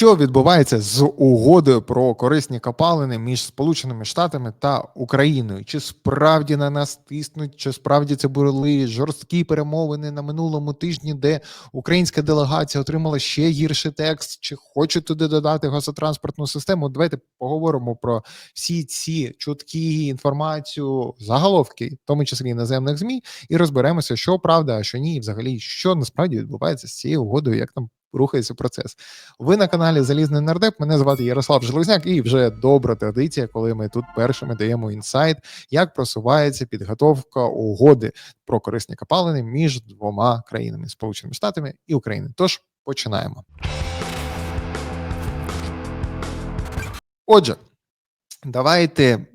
Що відбувається з угодою про корисні копалини між Сполученими Штатами та Україною? Чи справді на нас тиснуть? Чи справді це були жорсткі перемовини на минулому тижні, де українська делегація отримала ще гірший текст? Чи хочуть туди додати газотранспортну систему? Давайте поговоримо про всі ці чутки, інформацію, заголовки, в тому числі іноземних змі, і розберемося, що правда, а що ні, і взагалі що насправді відбувається з цією угодою, як там рухається процес. Ви на каналі Залізний Нардеп. Мене звати Ярослав Железняк, і вже добра традиція, коли ми тут першими даємо інсайт, як просувається підготовка угоди про корисні копалини між двома країнами Сполученими Штатами і Україною. Тож починаємо. Отже, давайте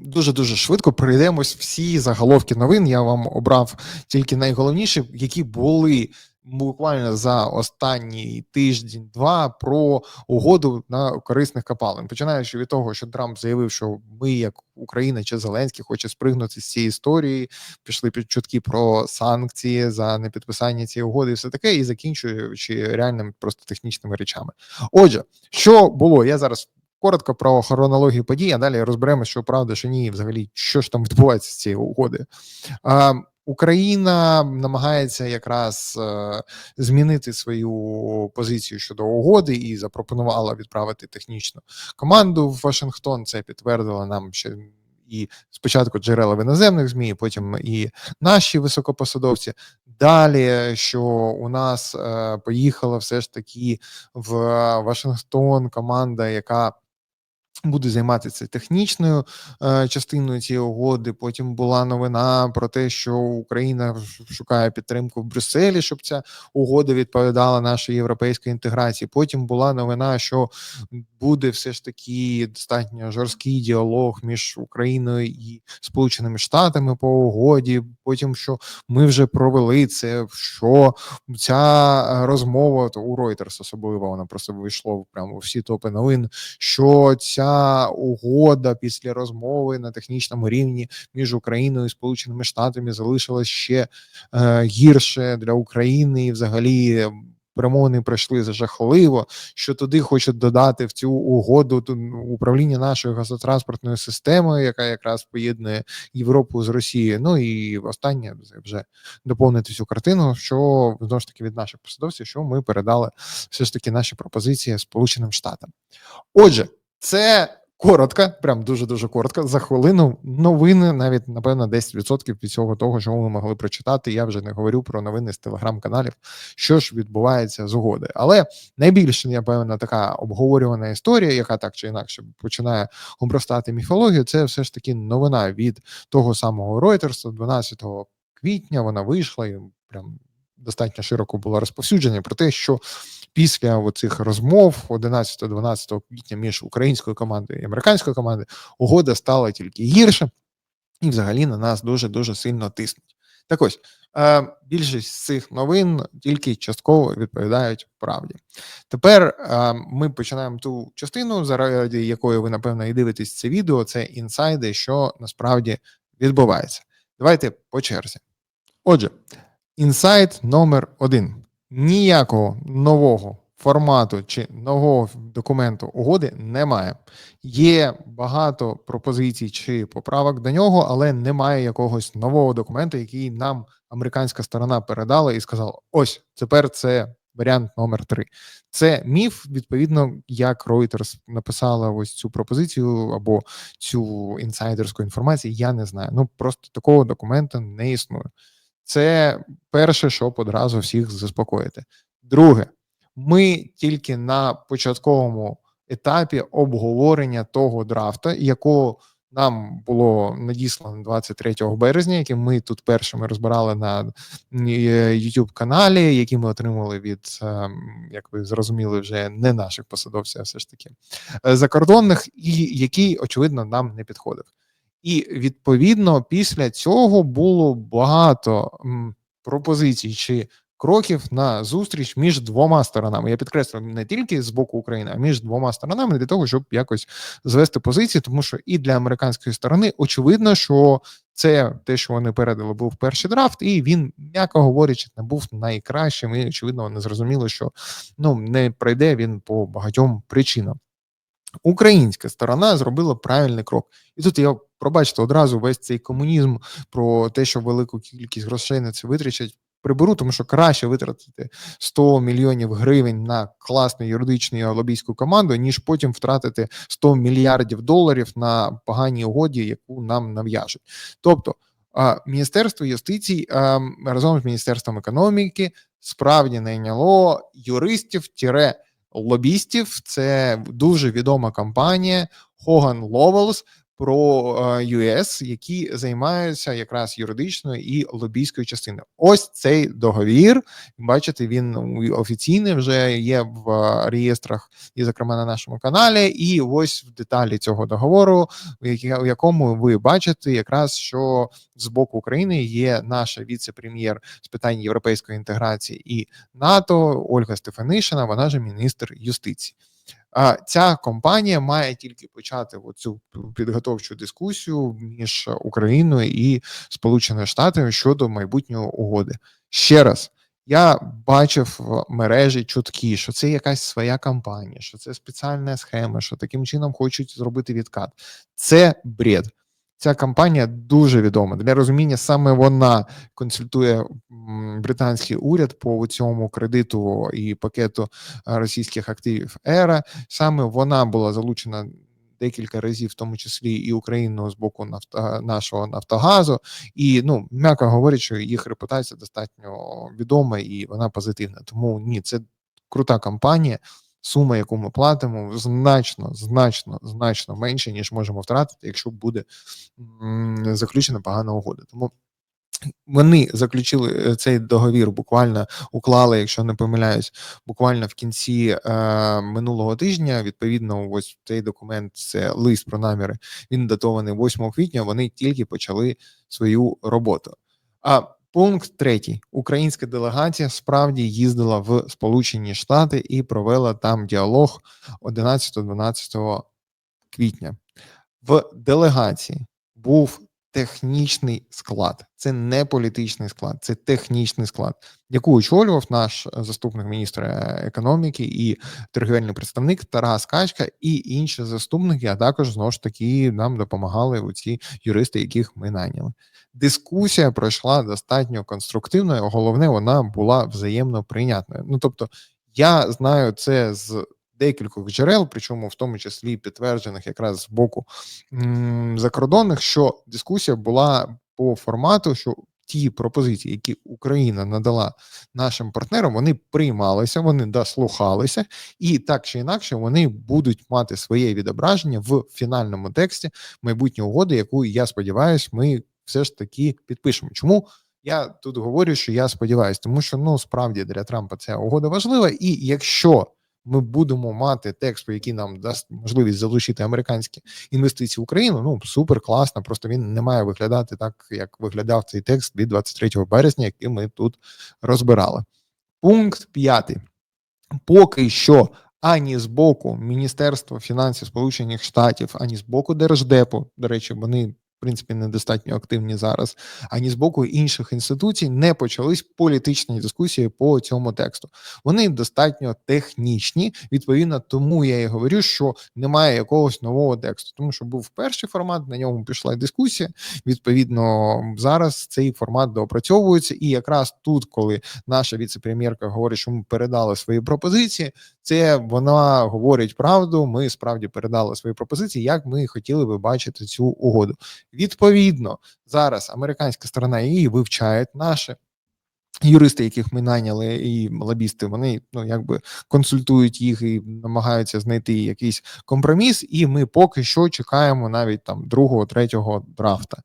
дуже дуже швидко пройдемось всі заголовки новин. Я вам обрав тільки найголовніші, які були буквально за останній тиждень-два про угоду на корисних копалин. Починаючи від того, що Трамп заявив, що ми, як Україна чи Зеленський, хоче спригнути з цієї історії. Пішли під чутки про санкції за непідписання цієї угоди, і все таке, і закінчуючи реальними просто технічними речами. Отже, що було, я зараз. Коротко про хронологію подій, а далі розберемо, що правда, що ні, взагалі, що ж там відбувається з цією угодою. Україна намагається якраз е, змінити свою позицію щодо угоди і запропонувала відправити технічну команду в Вашингтон. Це підтвердила нам ще і спочатку джерела в іноземних змі, потім і наші високопосадовці. Далі, що у нас е, поїхала все ж таки в Вашингтон команда, яка Буде займатися технічною е, частиною цієї угоди. Потім була новина про те, що Україна шукає підтримку в Брюсселі, щоб ця угода відповідала нашій європейській інтеграції. Потім була новина, що буде все ж таки достатньо жорсткий діалог між Україною і Сполученими Штатами по угоді. Потім що ми вже провели це, що ця розмова то у Reuters особливо вона просто вийшло прямо всі топи новин. Що ця угода після розмови на технічному рівні між Україною і Сполученими Штатами залишилась ще е, гірше для України і взагалі перемовини пройшли жахливо, що туди хочуть додати в цю угоду управління нашою газотранспортною системою, яка якраз поєднує Європу з Росією. Ну і останнє вже доповнити цю картину, що знову ж таки від наших посадовців, що ми передали все ж таки наші пропозиції Сполученим Штатам. Отже, це коротко, прям дуже дуже коротко. За хвилину новини, навіть напевно, 10% від цього того, що ми могли прочитати. Я вже не говорю про новини з телеграм-каналів, що ж відбувається з угоди. Але найбільше напевно, така обговорювана історія, яка так чи інакше починає обростати міфологію. Це все ж таки новина від того самого Reuters 12 квітня. Вона вийшла і прям достатньо широко було розповсюдження про те, що після оцих розмов 11-12 квітня між українською командою і американською командою угода стала тільки гірше, і взагалі на нас дуже дуже сильно тиснуть. Так ось е, більшість цих новин тільки частково відповідають правді. Тепер е, ми починаємо ту частину, заради якої ви напевно і дивитесь це відео. Це інсайди, що насправді відбувається. Давайте по черзі. Отже, інсайт номер один ніякого нового формату чи нового документу угоди немає. Є багато пропозицій чи поправок до нього, але немає якогось нового документу, який нам американська сторона передала і сказала: ось тепер це. Варіант номер три це міф. Відповідно, як Reuters написала ось цю пропозицію або цю інсайдерську інформацію. Я не знаю. Ну просто такого документа не існує. Це перше, щоб одразу всіх заспокоїти. Друге, ми тільки на початковому етапі обговорення того драфта, якого нам було надіслано 23 березня, який ми тут першими розбирали на youtube каналі, які ми отримали від, ем, як ви зрозуміли, вже не наших посадовців, а все ж таки е, закордонних, і який очевидно нам не підходив. І відповідно після цього було багато пропозицій чи кроків на зустріч між двома сторонами. Я підкреслюю не тільки з боку України, а між двома сторонами для того, щоб якось звести позиції, тому що і для американської сторони очевидно, що це те, що вони передали, був перший драфт, і він, м'яко говорячи, не був найкращим. І очевидно, вони зрозуміли, що ну не пройде він по багатьом причинам. Українська сторона зробила правильний крок, і тут я пробачте одразу весь цей комунізм про те, що велику кількість грошей на це витрачать. Приберу, тому що краще витратити 100 мільйонів гривень на класну юридичну лобійську команду, ніж потім втратити 100 мільярдів доларів на поганій угоді, яку нам нав'яжуть. Тобто, Міністерство юстиції разом з міністерством економіки справді найняло юристів тіре лобістів. Це дуже відома компанія Hogan Lovells про US, які займаються якраз юридичною і лобійською частиною. Ось цей договір. Бачите, він офіційний вже є в реєстрах, і зокрема на нашому каналі. І ось в деталі цього договору, в якому ви бачите, якраз що з боку України є наша віце-прем'єр з питань європейської інтеграції і НАТО Ольга Стефанишина. Вона ж міністр юстиції. А ця компанія має тільки почати оцю підготовчу дискусію між Україною і Сполученими Штатами щодо майбутнього угоди. Ще раз. Я бачив в мережі чутки, що це якась своя кампанія, що це спеціальна схема, що таким чином хочуть зробити відкат. Це бред. Ця компанія дуже відома для розуміння. Саме вона консультує британський уряд по цьому кредиту і пакету російських активів. Ера саме вона була залучена. Декілька разів, в тому числі і Україну з боку нафта нашого Нафтогазу, і ну м'яко говорячи, їх репутація достатньо відома і вона позитивна. Тому ні, це крута компанія сума, яку ми платимо, значно, значно, значно менше, ніж можемо втратити, якщо буде заключена погана угода. Тому. Вони заключили е, цей договір, буквально уклали, якщо не помиляюсь, буквально в кінці е, минулого тижня. Відповідно, ось цей документ це лист про наміри. Він датований 8 квітня. Вони тільки почали свою роботу. А Пункт третій: українська делегація справді їздила в Сполучені Штати і провела там діалог 11-12 квітня. В делегації був технічний склад, це не політичний склад, це технічний склад, яку очолював наш заступник міністра економіки і торгівельний представник Тарас Качка і інші заступники. А також знову ж таки нам допомагали у ці юристи, яких ми найняли. Дискусія пройшла достатньо конструктивною. Головне, вона була взаємно прийнятною. Ну тобто, я знаю це з декількох джерел, причому в тому числі підтверджених якраз з боку закордонних, що дискусія була по формату, що ті пропозиції, які Україна надала нашим партнерам, вони приймалися, вони дослухалися, і так чи інакше вони будуть мати своє відображення в фінальному тексті майбутньої угоди, яку я сподіваюся, ми все ж таки підпишемо. Чому? Я тут говорю, що я сподіваюся, тому що ну справді для Трампа ця угода важлива, і якщо ми будемо мати текст, який нам дасть можливість залучити американські інвестиції в Україну. Ну супер класно. Просто він не має виглядати так, як виглядав цей текст від 23 березня, який ми тут розбирали. Пункт п'ятий. Поки що ані з боку Міністерства фінансів Сполучених Штатів, ані з боку Держдепу, до речі, вони принципі недостатньо активні зараз, ані з боку інших інституцій не почались політичні дискусії по цьому тексту. Вони достатньо технічні. Відповідно, тому я і говорю, що немає якогось нового тексту, тому що був перший формат, на ньому пішла дискусія. Відповідно, зараз цей формат доопрацьовується, і якраз тут, коли наша віце-прем'єрка говорить, що ми передали свої пропозиції, це вона говорить правду. Ми справді передали свої пропозиції, як ми хотіли би бачити цю угоду. Відповідно, зараз американська сторона її вивчає наші. Юристи, яких ми найняли, і лобісти, вони ну якби консультують їх і намагаються знайти якийсь компроміс, і ми поки що чекаємо навіть там другого, третього драфта.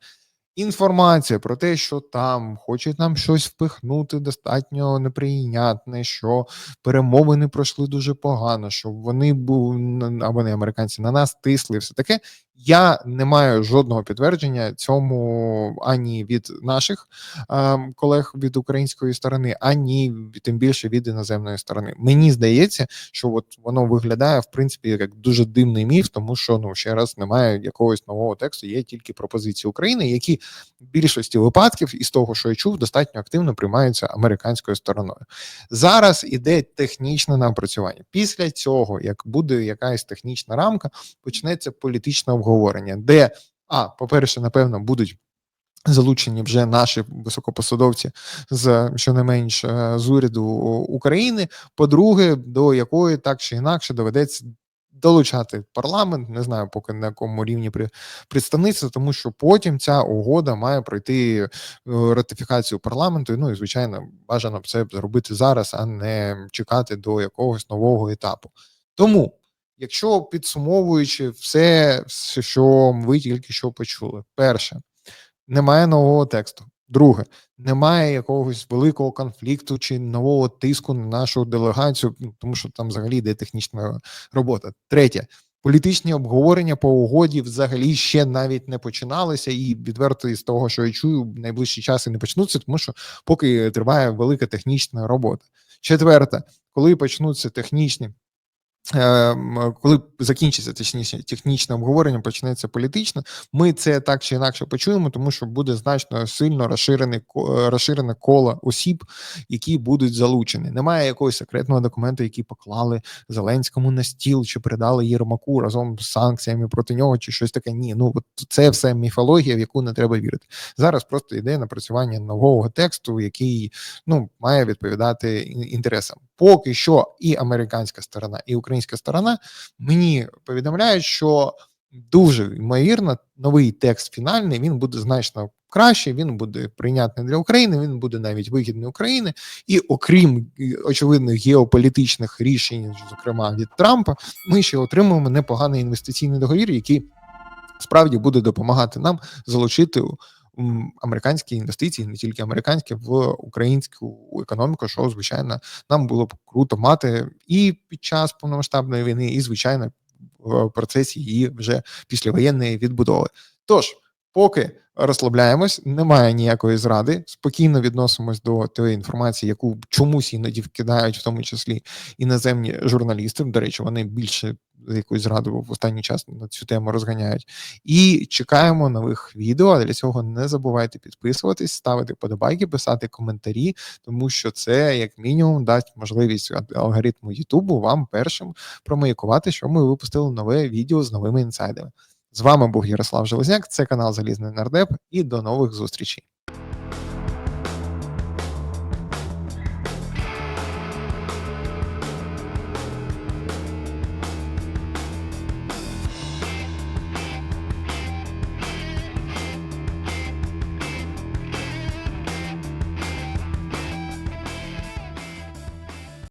Інформація про те, що там хочуть нам щось впихнути, достатньо неприйнятне, що перемовини пройшли дуже погано, що вони були або не американці на нас тисли, все таке Я не маю жодного підтвердження цьому ані від наших е, колег від української сторони, ані тим більше від іноземної сторони. Мені здається, що от воно виглядає в принципі як дуже дивний міф, тому що ну ще раз немає якогось нового тексту. Є тільки пропозиції України, які в більшості випадків із того, що я чув, достатньо активно приймаються американською стороною. Зараз іде технічне напрацювання. Після цього, як буде якась технічна рамка, почнеться політичне обговорення, де а по-перше, напевно, будуть. Залучені вже наші високопосадовці з щонайменш е, з уряду України. По-друге, до якої так чи інакше доведеться долучати парламент. Не знаю, поки на якому рівні представництва, тому що потім ця угода має пройти е, ратифікацію парламенту. Ну і звичайно, бажано б це зробити зараз, а не чекати до якогось нового етапу. Тому. Якщо підсумовуючи все, що ви тільки що почули, перше, немає нового тексту. Друге, немає якогось великого конфлікту чи нового тиску на нашу делегацію, ну, тому що там взагалі йде технічна робота. Третє. Політичні обговорення по угоді взагалі ще навіть не починалися, і відверто із того, що я чую, в найближчі часи не почнуться, тому що поки триває велика технічна робота. Четверте, коли почнуться технічні коли закінчиться точніше технічне обговорення, почнеться політичне, ми це так чи інакше почуємо, тому що буде значно сильно розширене розширене коло осіб, які будуть залучені. Немає якогось секретного документу, який поклали Зеленському на стіл чи передали Єрмаку разом з санкціями проти нього, чи щось таке. Ні, ну от це все міфологія, в яку не треба вірити. Зараз просто йде напрацювання нового тексту, який ну має відповідати інтересам. Поки що і американська сторона, і українська сторона мені повідомляють, що дуже ймовірно новий текст фінальний він буде значно краще. Він буде прийнятний для України. Він буде навіть вигідний України, і окрім очевидних геополітичних рішень, зокрема від Трампа, ми ще отримуємо непоганий інвестиційний договір, який справді буде допомагати нам залучити американські інвестиції, не тільки американські, в українську економіку, що звичайно нам було б круто мати і під час повномасштабної війни, і звичайно в процесі її вже післявоєнної відбудови. Тож, поки розслабляємось, немає ніякої зради, спокійно відносимось до тієї інформації, яку чомусь іноді вкидають, в тому числі іноземні журналісти. До речі, вони більше якусь зраду в останній час на цю тему розганяють. І чекаємо нових відео. Для цього не забувайте підписуватись, ставити подобайки, писати коментарі, тому що це як мінімум дасть можливість алгоритму Ютубу вам першим промаякувати, що ми випустили нове відео з новими інсайдами. З вами був Ярослав Железняк, це канал Залізний Нардеп, і до нових зустрічей.